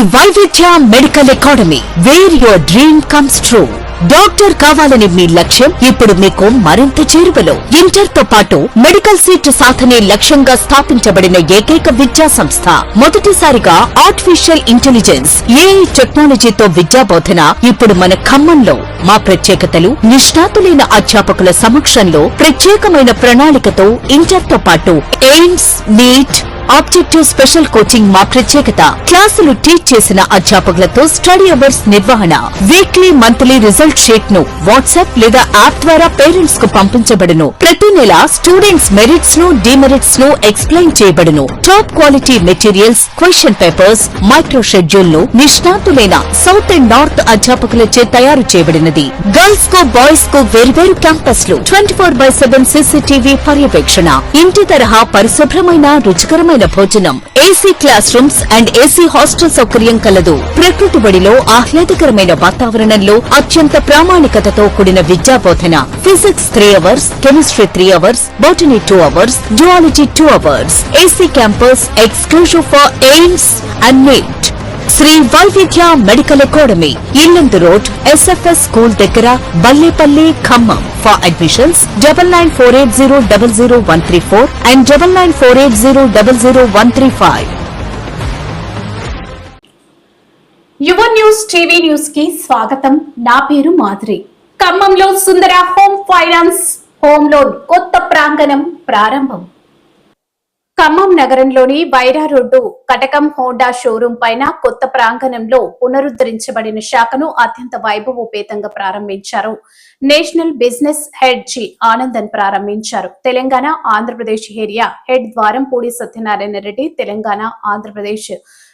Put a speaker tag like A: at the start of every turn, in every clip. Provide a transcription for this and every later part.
A: Vaividhya medical academy where your dream comes true doctor కావాలని మీ లక్ష్యం ఇప్పుడు మీకు మరింత చేరువలో. ఇంటర్తో పాటు మెడికల్ సీట్ సాధనే లక్ష్యంగా స్థాపించబడిన ఏకైక విద్యా సంస్థ. మొదటిసారిగా ఆర్టిఫిషియల్ ఇంటెలిజెన్స్ ఏఐ టెక్నాలజీతో విద్యా బోధన ఇప్పుడు మన ఖమ్మంలో. మా ప్రత్యేకతలు నిష్ణాతులైన అధ్యాపకుల సమక్షంలో ప్రత్యేకమైన ప్రణాళికతో ఇంటర్తో పాటు AIIMS NEET objective special coaching మా ప్రత్యేకత. క్లాసులు టీచ్ చేసిన అధ్యాపకులతో స్టడీ అవర్స్ నిర్వహణ. వీక్లీ మంత్లీ రిజల్ట్ షీట్ను వాట్సాప్ లేదా యాప్ ద్వారా పేరెంట్స్కు పంపించబడును. ప్రతి నెల స్టూడెంట్స్ మెరిట్స్ను డిమెరిట్స్ను ఎక్స్ప్లెయిన్ చేయబడును. Top quality materials question papers micro షెడ్యూల్ను నిష్ణాతులైన సౌత్ అండ్ నార్త్ అధ్యాపకులచే తయారు చేయబడినది. గర్ల్స్కు బాయ్స్కు వేర్వేరు క్యాంపస్లు twenty four by seven CCTV పర్యవేక్షణ. ఇంటి తరహా పరిశుభ్రమైన రుచికరమైన భోజనం AC class rooms and AC hostel సౌకర్యం కలదు. ప్రకృతి బడిలో ఆహ్లాదకరమైన వాతావరణంలో అత్యంత ప్రామాణికతతో కూడిన విద్యా బోధన physics three hours chemistry three hours botany two hours zoology two hours AC campus exclusive for AIIMS and NEET Shri Vaividhya medical academy Yellandu road SFS school దగ్గర Ballepalli Khammam. For admissions double nine four eight zero double zero one three four and double nine four eight zero double zero one three five
B: Yuva news TV న్యూస్కి స్వాగతం. నా పేరు మాధురి. ఖమ్మంలో Sundara home finance home loan కొత్త ప్రాంగణం ప్రారంభం. ఖమ్మం నగరంలోని Wyra road Katakam Honda showroom పైన కొత్త ప్రాంగణంలో పునరుద్ధరించబడిన శాఖను అత్యంత వైభవోపేతంగా ప్రారంభించారు. National business head G Anandan ప్రారంభించారు. Telangana Andhra Pradesh area head Dwarampudi Satyanarayana Reddy Telangana Andhra Pradesh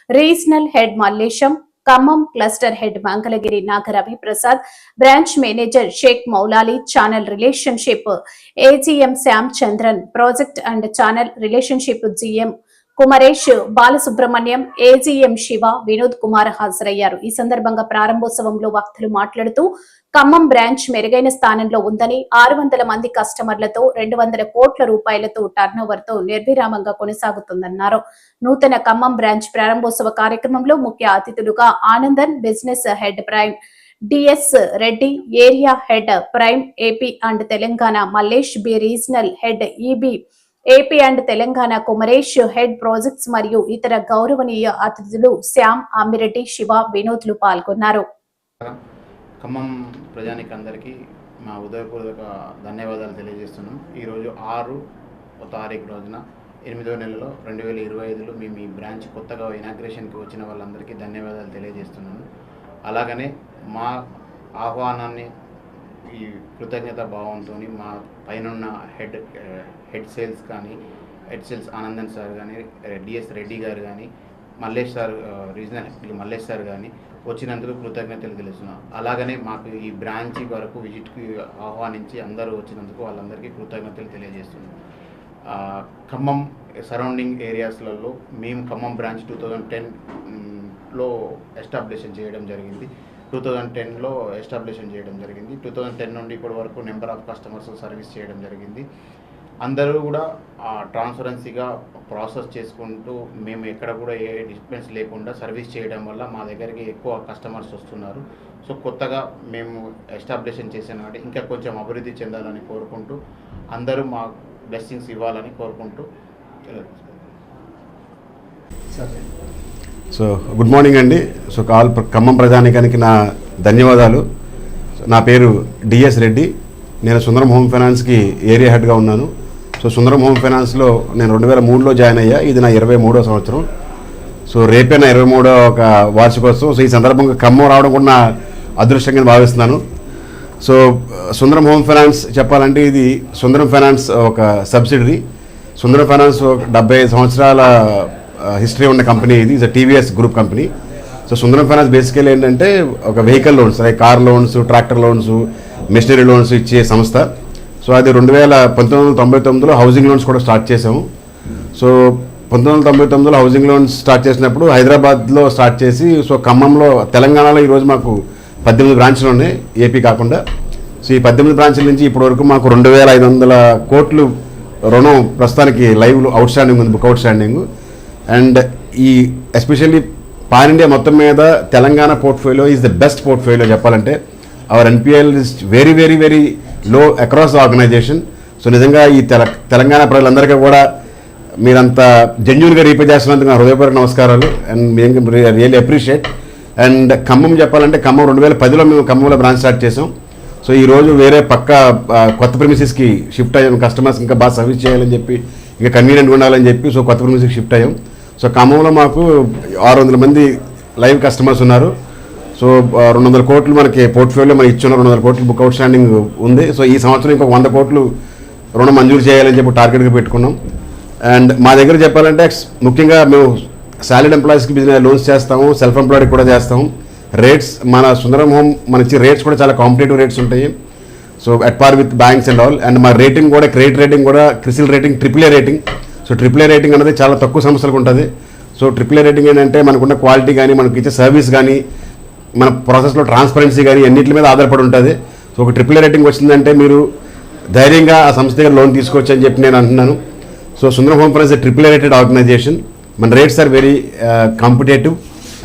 B: regional head Mallesham Khammam cluster head Mangalagiri Nagaravi Prasad branch manager Sheikh Moulali channel relationship AGM Shyam Chandran project and channel relationship GM Kumaresh Balasubramaniam AGM Siva Vinod Kumar హాజరయ్యారు. ఈ సందర్భంగా ప్రారంభోత్సవంలో వక్తలు మాట్లాడుతూ Khammam branch మెరుగైన స్థానంలో ఉందని ఆరు వందల మంది కస్టమర్లతో రెండు వందల కోట్ల రూపాయలతో టర్నోవర్తో నిర్విరామంగా కొనసాగుతుందన్నారు. నూతన ఖమ్మం బ్రాంచ్ ప్రారంభోత్సవ కార్యక్రమంలో ముఖ్య అతిథులుగా Anandan business head prime DS Reddy area head prime AP and Telangana Mallesh B regional head EB AP and Telangana Kumaresh head projects మరియు ఇతర గౌరవనీయ అతిథులు శ్యామ్ అమ్మిరెడ్డి శివ వినోద్లు పాల్గొన్నారు
C: ఖమ్మం ప్రజానికి అందరికీ మా ఉదయపూర్వక ధన్యవాదాలు తెలియజేస్తున్నాం. ఈరోజు ఆరు తారీఖు రోజున ఎనిమిదో నెలలో రెండు వేల ఇరవై ఐదులో మేము ఈ బ్రాంచ్ కొత్తగా ఇనాగ్రేషన్కి వచ్చిన వాళ్ళందరికీ ధన్యవాదాలు తెలియజేస్తున్నాను. అలాగనే మా ఆహ్వానాన్ని ఈ కృతజ్ఞత భావంతో మా పైనున్న హెడ్ హెడ్ సేల్స్ కానీ హెడ్ సేల్స్ ఆనందన్ సార్ కానీ డిఎస్ రెడ్డి గారు కానీ Mallesh sir regional head Mallesh sir కానీ వచ్చినందుకు కృతజ్ఞతలు తెలుస్తున్నాం. అలాగనే మాకు ఈ బ్రాంచ్ వరకు విజిట్కి ఆహ్వానించి అందరూ వచ్చినందుకు వాళ్ళందరికీ కృతజ్ఞతలు తెలియజేస్తున్నాం. ఖమ్మం సరౌండింగ్ ఏరియాస్లలో మేము ఖమ్మం బ్రాంచ్ టూ థౌజండ్ టెన్లో ఎస్టాబ్లిషన్ చేయడం జరిగింది. టూ థౌజండ్ టెన్లో ఎస్టాబ్లిషన్ చేయడం జరిగింది. టూ థౌజండ్ టెన్ నుండి ఇప్పటి వరకు నెంబర్ ఆఫ్ కస్టమర్స్ సర్వీస్ చేయడం జరిగింది. అందరూ కూడా ఆ ట్రాన్స్పరెన్సీగా ప్రాసెస్ చేసుకుంటూ మేము ఎక్కడ కూడా ఏ డిస్టర్బెన్స్ లేకుండా సర్వీస్ చేయడం వల్ల మా దగ్గరికి ఎక్కువ కస్టమర్స్ వస్తున్నారు. సో కొత్తగా మేము ఎస్టాబ్లిషన్ చేసిన నాటి ఇంకా కొంచెం అభివృద్ధి చెందాలని కోరుకుంటూ అందరూ మా బ్లెస్సింగ్స్ ఇవ్వాలని కోరుకుంటూ
D: సో గుడ్ మార్నింగ్ అండి. సో కాల్ ఖమ్మం ప్రజానికానికి నా ధన్యవాదాలు. నా పేరు డిఎస్ రెడ్డి. నేను సుందరం హోమ్ ఫైనాన్స్కి ఏరియా హెడ్గా ఉన్నాను. సో సుందరం హోమ్ ఫైనాన్స్లో నేను రెండు వేల మూడులో జాయిన్ అయ్యా. ఇది నా ఇరవై మూడో సంవత్సరం. సో రేపే నా ఇరవై మూడో ఒక వార్షికోత్సవం. సో ఈ సందర్భంగా ఖమ్మం రావడం కూడా నా అదృష్టంగా భావిస్తున్నాను. సో సుందరం హోమ్ ఫైనాన్స్ చెప్పాలంటే ఇది సుందరం ఫైనాన్స్ ఒక సబ్సిడరీ. సుందరం ఫైనాన్స్ ఒక డెబ్బై ఐదు సంవత్సరాల హిస్టరీ ఉన్న కంపెనీ ఇది. Is TVS group company so Sundaram finance basically ఏంటంటే ఒక vehicle loans like car loans tractor loans machinery loans ఇచ్చే సంస్థ. సో అది రెండు వేల పంతొమ్మిది వందల తొంభై తొమ్మిదిలో హౌసింగ్ లోన్స్ కూడా స్టార్ట్ చేసాము సో పంతొమ్మిది వందల తొంభై తొమ్మిదిలో హౌసింగ్ లోన్స్ స్టార్ట్ చేసినప్పుడు హైదరాబాద్లో స్టార్ట్ చేసి సో ఖమ్మంలో తెలంగాణలో ఈరోజు మాకు పద్దెనిమిది బ్రాంచ్లు ఉన్నాయి ఏపీ కాకుండా. సో ఈ పద్దెనిమిది బ్రాంచ్ల నుంచి ఇప్పటి వరకు మాకు రెండు వేల ఐదు వందల కోట్లు రుణం ప్రస్తుతానికి లైవ్ అవుట్ స్టాండింగ్ ఉంది బుక్ అవుట్ స్టాండింగ్ అండ్ ఈ ఎస్పెషల్లీ పాన్ ఇండియా మొత్తం మీద Telangana portfolio is the best portfolio చెప్పాలంటే. Our NPL is very very very low across organisation so నిజంగా ఈ తెల తెలంగాణ ప్రజలందరికీ కూడా మీరంత జెన్యున్గా రీపే చేస్తున్నందుకు నా హృదయపూర్వక నమస్కారాలు. And really appreciate and Khammam చెప్పాలంటే ఖమ్మం రెండు వేల పదిలో మేము ఖమ్మంలో బ్రాంచ్ స్టార్ట్ చేసాం సో ఈ రోజు వేరే పక్క కొత్త ప్రిమిసెస్కి షిఫ్ట్ అయ్యాం. కస్టమర్స్ ఇంకా బాగా సర్వీస్ చేయాలని చెప్పి ఇంకా కన్వీనియంట్గా ఉండాలని చెప్పి సో కొత్త ప్రిమిసెస్కి షిఫ్ట్ అయ్యాం. సో ఖమ్మంలో మాకు ఆరు వందల మంది లైవ్ కస్టమర్స్ ఉన్నారు. సో రెండు వందల కోట్లు మనకి పోర్ట్ఫోలియో మనకి ఇచ్చిన రెండు వందల కోట్లు బుక్ అవుట్ స్టాండింగ్ ఉంది. సో ఈ సంవత్సరం ఇంకొక వంద కోట్లు రుణం మంజూరు చేయాలని చెప్పి టార్గెట్గా పెట్టుకున్నాం. అండ్ మా దగ్గర చెప్పాలంటే ముఖ్యంగా మేము సాలరీడ్ ఎంప్లాయీస్కి బిజినెస్ లోన్స్ చేస్తాము సెల్ఫ్ ఎంప్లాయిడ్ కూడా చేస్తాము. రేట్స్ మన సుందరం హోమ్ మన ఇచ్చే రేట్స్ కూడా చాలా కాంపిటేటివ్ రేట్స్ ఉంటాయి. So at par with banks and all and మా రేటింగ్ కూడా క్రెడిట్ రేటింగ్ కూడా CRISIL rating triple rating. So triple rating అనేది చాలా తక్కువ సంస్థలకు ఉంటుంది. సో ట్రిపుల్ రేటింగ్ ఏంటంటే మనకున్న క్వాలిటీ కానీ మనకి ఇచ్చే సర్వీస్ కానీ మన ప్రాసెస్లో ట్రాన్స్పరెన్సీ కానీ అన్నింటి మీద ఆధారపడి ఉంటుంది. సో ఒక ట్రిపుల్ రేటింగ్ వచ్చిందంటే మీరు ధైర్యంగా ఆ సంస్థ దగ్గర లోన్ తీసుకోవచ్చు అని చెప్పి నేను అంటున్నాను. So Sundaram home finance triple rated organisation మన rates are very competitive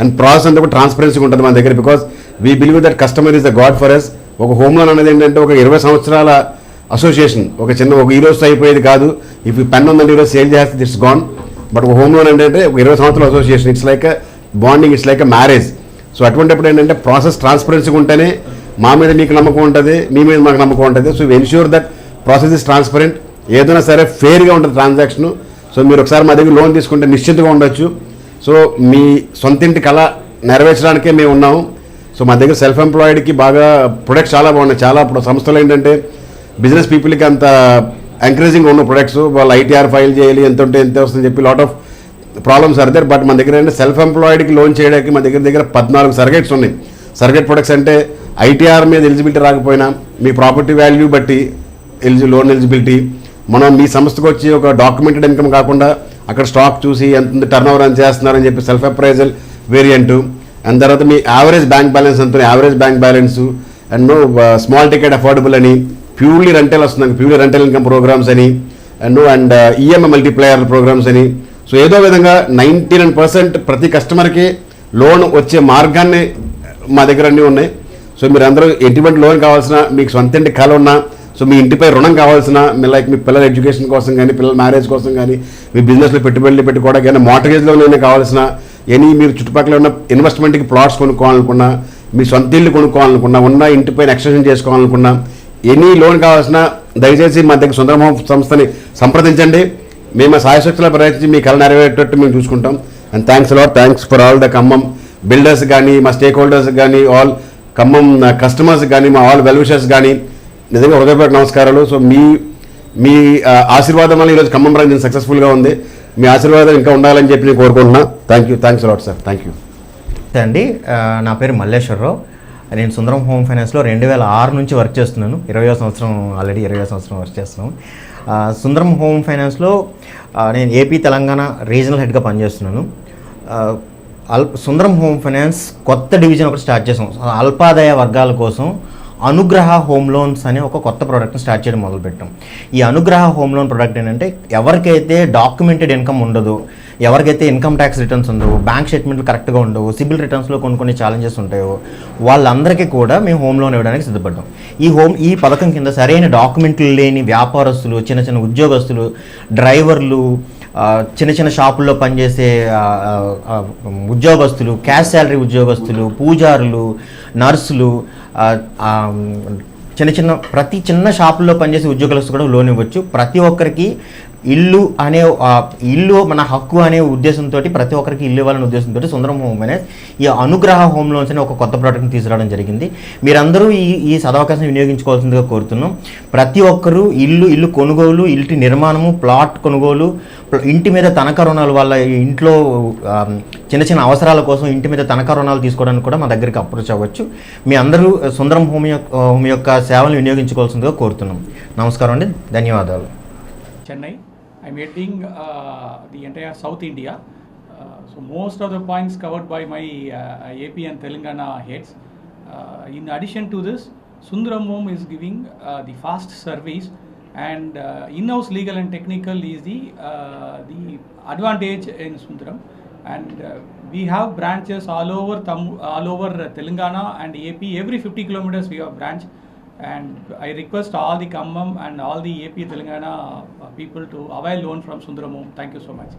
D: and process అంతా కూడా ట్రాన్స్పరెన్సీగా ఉంటుంది మన దగ్గర because we believe that customer is the god for us ఒక హోమ్ లోన్ అనేది ఏంటంటే ఒక ఇరవై సంవత్సరాల అసోసియేషన్ ఒక చిన్న ఒక ఈరోజు అయిపోయేది కాదు. ఇఫ్ పెన్ ఉందంటే ఈరోజు సేల్ చేస్తే ఇట్స్ గాన్ బట్ ఒక హోమ్ లోన్ ఏంటంటే ఒక ఇరవై సంవత్సరాల association it's like bonding it's like marriage so అటువంటిప్పుడు ఏంటంటే ప్రాసెస్ ట్రాన్స్పరెన్సీగా ఉంటేనే మా మీద మీకు నమ్మకం ఉంటుంది మీ మీద మాకు నమ్మకం ఉంటుంది. So ensure that process is transparent ఏదైనా సరే ఫెయిర్గా ఉంటుంది ట్రాన్సాక్షన్ సో మీరు ఒకసారి మా దగ్గర లోన్ తీసుకుంటే నిశ్చింతగా ఉండొచ్చు. సో మీ సొంత ఇంటి కళ నెరవేర్చడానికే మేము ఉన్నాము. సో మా దగ్గర సెల్ఫ్ ఎంప్లాయిడ్కి బాగా ప్రొడక్ట్స్ చాలా బాగున్నాయి. చాలా ఇప్పుడు సంస్థలు ఏంటంటే బిజినెస్ పీపుల్కి అంత ఎంకరేజింగ్ ఉన్న ప్రొడక్ట్స్ వాళ్ళు ఐటీఆర్ ఫైల్ చేయాలి ఎంత ఉంటే ఎంత వస్తుందని చెప్పి lot of problems are there but మన దగ్గర ఏంటంటే సెల్ఫ్ ఎంప్లాయిడ్కి లోన్ చేయడానికి మన దగ్గర దగ్గర పద్నాలుగు సర్గేట్స్ ఉన్నాయి. సర్గేట్ ప్రొడక్ట్స్ అంటే ఐటీఆర్ మీద ఎలిజిబిలిటీ రాకపోయినా మీ ప్రాపర్టీ వాల్యూ బట్టి ఎలిజి లోన్ ఎలిజిబిలిటీ మనం మీ సంస్థకు వచ్చి ఒక డాక్యుమెంటెడ్ ఇన్కమ్ కాకుండా అక్కడ స్టాక్ చూసి ఎంత టర్న్ ఓవర్ అని చేస్తున్నారని చెప్పి సెల్ఫ్ అప్రైజల్ వేరియంట్ అండ్ తర్వాత మీ యావరేజ్ బ్యాంక్ బ్యాలెన్స్ ఎంత average bank balance and no small ticket affordable అని ప్యూర్లీ రెంటల్ వస్తుంది. ప్యూర్లీ రెంటల్ ఇన్కమ్ ప్రోగ్రామ్స్ అని and and EMI multiplier programmes అని సో ఏదో విధంగా నైంటీ నైన్ పర్సెంట్ ప్రతి కస్టమర్కి లోన్ వచ్చే మార్గాన్ని మా దగ్గర అన్నీ ఉన్నాయి. సో మీరు అందరూ ఎటువంటి లోన్ కావాల్సిన మీకు సొంత ఇంటి కళ ఉన్నా సో మీ ఇంటిపై రుణం కావాల్సిన మీ లైక్ మీ పిల్లల ఎడ్యుకేషన్ కోసం కానీ పిల్లల మ్యారేజ్ కోసం కానీ మీ బిజినెస్లో పెట్టుబడులు పెట్టుకోవడానికి కానీ మార్టగేజ్ లోన్ కావాల్సిన ఎనీ మీరు చుట్టుపక్కల ఉన్న ఇన్వెస్ట్మెంట్కి ప్లాట్స్ కొనుక్కోవాలనుకున్నా మీ సొంత ఇల్లు కొనుక్కోవాలనుకున్నా ఉన్న ఇంటిపైన ఎక్స్టెన్షన్ చేసుకోవాలనుకున్నా ఎనీ లోన్ కావాల్సిన దయచేసి మా దగ్గర సుందరం సంస్థని సంప్రదించండి. మేము సాయశక్తుల ప్రయత్నించి మీ కళ నెరవేరేటట్టు మేము చూసుకుంటాం. And thanks lot thanks for all the Khammam builders కానీ మా స్టేక్ హోల్డర్స్ కానీ ఆల్ ఖమ్మం uh, కస్టమర్స్ కానీ మా ఆల్ వెల్విషర్స్ కానీ నిజంగా హృదయపూర్వక నమస్కారాలు. సో మీ మీ uh, ఆశీర్వాదం వల్ల ఈరోజు ఖమ్మం బ్రాంచ్ సక్సెస్ఫుల్గా ఉంది. మీ ఆశీర్వాదం ఇంకా ఉండాలని చెప్పి నేను కోరుకుంటున్నా. Thank you thanks lot sir thank you
E: అండి. నా పేరు మల్లేశ్వరరావు. నేను సుందరం హోమ్ ఫైనాన్స్లో రెండు వేల ఆరు నుంచి వర్క్ చేస్తున్నాను. ఇరవై సంవత్సరం ఆల్రెడీ ఇరవై సంవత్సరం వర్క్ చేస్తున్నాను. సుందరం హోమ్ ఫైనాన్స్లో నేను ఏపీ తెలంగాణ రీజనల్ హెడ్గా పనిచేస్తున్నాను. అల్ సుందరం హోమ్ ఫైనాన్స్ కొత్త డివిజన్ ఒకటి స్టార్ట్ చేసాం. అల్పాదాయ వర్గాల కోసం అనుగ్రహ హోమ్ లోన్స్ అనే ఒక కొత్త ప్రోడక్ట్ని స్టార్ట్ చేయడం మొదలుపెట్టాం. ఈ అనుగ్రహ హోమ్ లోన్ ప్రోడక్ట్ ఏంటంటే ఎవరికైతే డాక్యుమెంటెడ్ ఇన్కమ్ ఉండదు ఎవరికైతే ఇన్కమ్ ట్యాక్స్ రిటర్న్స్ ఉండవు బ్యాంక్ స్టేట్మెంట్లు కరెక్ట్గా ఉండవు సిబిల్ రిటర్న్స్లో కొన్ని కొన్ని ఛాలెంజెస్ ఉంటాయో వాళ్ళందరికీ కూడా మేము హోమ్ లోన్ ఇవ్వడానికి సిద్ధపడ్డాం. ఈ హోమ్ ఈ పథకం కింద సరైన డాక్యుమెంట్లు లేని వ్యాపారస్తులు చిన్న చిన్న ఉద్యోగస్తులు డ్రైవర్లు చిన్న చిన్న షాపుల్లో పనిచేసే ఉద్యోగస్తులు క్యాష్ శాలరీ ఉద్యోగస్తులు పూజారులు నర్సులు చిన్న చిన్న ప్రతి చిన్న షాపుల్లో పనిచేసే ఉద్యోగస్తులు కూడా లోన్ ఇవ్వచ్చు. ప్రతి ఒక్కరికి ఇల్లు అనే ఇల్లు మన హక్కు అనే ఉద్దేశంతో ప్రతి ఒక్కరికి ఇల్లు ఇవ్వాలనే ఉద్దేశంతో సుందరం హోమ్ ఫైనాన్స్ ఈ అనుగ్రహ హోమ్ లోన్స్ అనే ఒక కొత్త ప్రోడక్ట్ని తీసుకురావడం జరిగింది. మీరందరూ ఈ ఈ సదవకాశం వినియోగించుకోవాల్సిందిగా కోరుతున్నాం. ప్రతి ఒక్కరూ ఇల్లు ఇల్లు కొనుగోలు ఇంటి నిర్మాణము ప్లాట్ కొనుగోలు ఇంటి మీద తనఖా రుణాలు వల్ల ఇంట్లో చిన్న చిన్న అవసరాల కోసం ఇంటి మీద తనఖా రుణాలు తీసుకోవడానికి కూడా మా దగ్గరికి అప్రోచ్ అవ్వచ్చు. మీ అందరూ సుందరం హోమ్ యొక్క హోమ్ యొక్క సేవలను వినియోగించుకోవాల్సిందిగా కోరుతున్నాం. నమస్కారం అండి. ధన్యవాదాలు.
F: Chennai. I'm heading uh, the entire South India. Uh, so most of the points covered by my uh, AP and Telangana heads. Uh, in addition to this, Sundaram Home is giving the fast service and in-house legal and technical is the the advantage in Sundaram. and uh, we have branches all over Tam- all over Telangana and AP. Every 50 kilometers we have branch, and I request all the Kammam and all the AP Telangana people to avail loan from Sundaram Thank you so much.